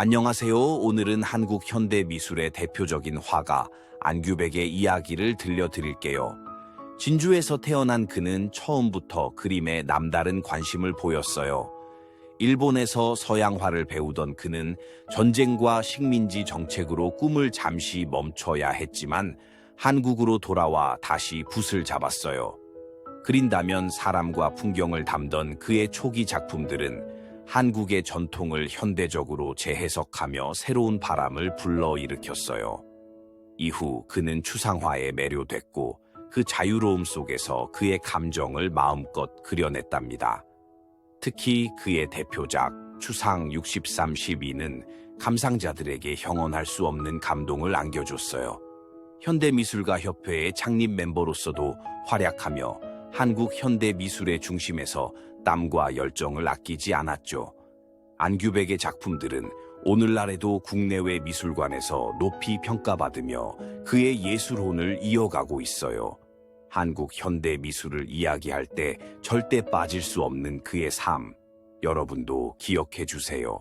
안녕하세요. 오늘은 한국 현대 미술의 대표적인 화가 안규백의 이야기를 들려드릴게요. 진주에서 태어난 그는 처음부터 그림에 남다른 관심을 보였어요. 일본에서 서양화를 배우던 그는 전쟁과 식민지 정책으로 꿈을 잠시 멈춰야 했지만 한국으로 돌아와 다시 붓을 잡았어요. 그린다면 사람과 풍경을 담던 그의 초기 작품들은 한국의 전통을 현대적으로 재해석하며 새로운 바람을 불러일으켰어요. 이후 그는 추상화에 매료됐고 그 자유로움 속에서 그의 감정을 마음껏 그려냈답니다. 특히 그의 대표작 추상 63, 12는 감상자들에게 형언할 수 없는 감동을 안겨줬어요. 현대미술가 협회의 창립 멤버로서도 활약하며 한국 현대 미술의 중심에서 땀과 열정을 아끼지 않았죠. 안규백의 작품들은 오늘날에도 국내외 미술관에서 높이 평가받으며 그의 예술혼을 이어가고 있어요. 한국 현대 미술을 이야기할 때 절대 빠질 수 없는 그의 삶, 여러분도 기억해 주세요.